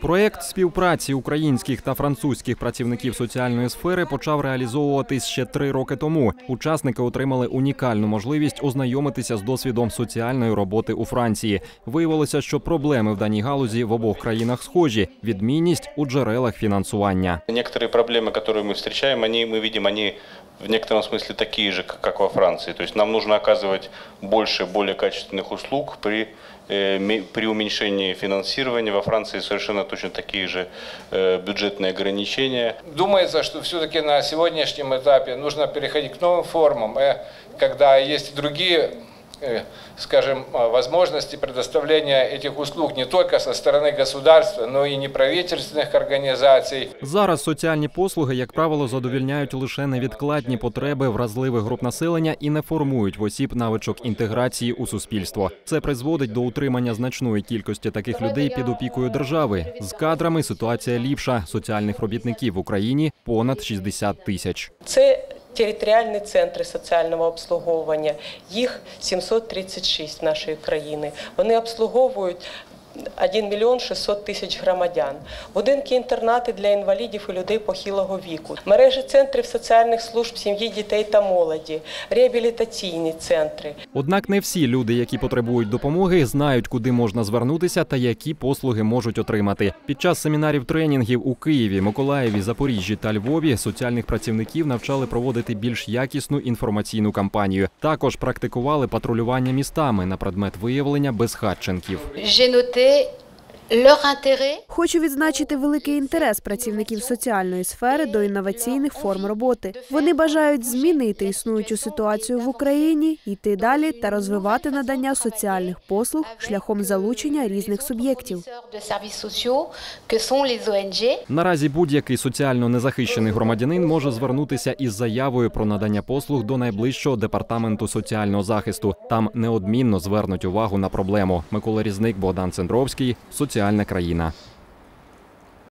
Проєкт співпраці українських та французьких працівників соціальної сфери почав реалізовуватись ще три роки тому. Учасники отримали унікальну можливість ознайомитися з досвідом соціальної роботи у Франції. Виявилося, що проблеми в даній галузі в обох країнах схожі: відмінність у джерелах фінансування. Некоторые проблемы, которые мы встречаем, они, мы видим, они в некотором смысле такие же, как как во Франции. То есть нам нужно оказывать больше, более качественных услуг при, э, ме- при уменьшении финансирования. Во Франции совершенно точно такие же э, бюджетные ограничения. Думается, что все-таки на сегодняшнем этапе нужно переходить к новым формам, э, когда есть другие, э, скажем, э, возможности предоставления этих услуг не только со стороны государства, но и неправительственных организаций. Зараз соціальні послуги, як правило, задовільняють лише невідкладні потреби вразливих груп населення і не формують в осіб навичок інтеграції у суспільство. Це призводить до утримання значної кількості таких людей під опікою держави. З кадрами ситуація ліпша. Соціальних робітників в Україні понад 60 тисяч. Це територіальні центри соціального обслуговування. Їх 736 нашої країни. Вони обслуговують 1 мільйон 600 тисяч громадян. Будинки інтернати для інвалідів і людей похилого віку. Мережі центрів соціальних служб сім'ї, дітей та молоді, реабілітаційні центри. Однак не всі люди, які потребують допомоги, знають, куди можна звернутися та які послуги можуть отримати. Під час семінарів тренінгів у Києві, Миколаєві, Запоріжжі та Львові соціальних працівників навчали проводити більш якісну інформаційну кампанію. Також практикували патрулювання містами на предмет виявлення безхатченків. J'ai de Хочу відзначити великий інтерес працівників соціальної сфери до інноваційних форм роботи. Вони бажають змінити існуючу ситуацію в Україні, йти далі та розвивати надання соціальних послуг шляхом залучення різних суб'єктів. Наразі будь-який соціально незахищений громадянин може звернутися із заявою про надання послуг до найближчого департаменту соціального захисту. Там неодмінно звернуть увагу на проблему. Микола Різник, Богдан Цендровський, соціальна країна.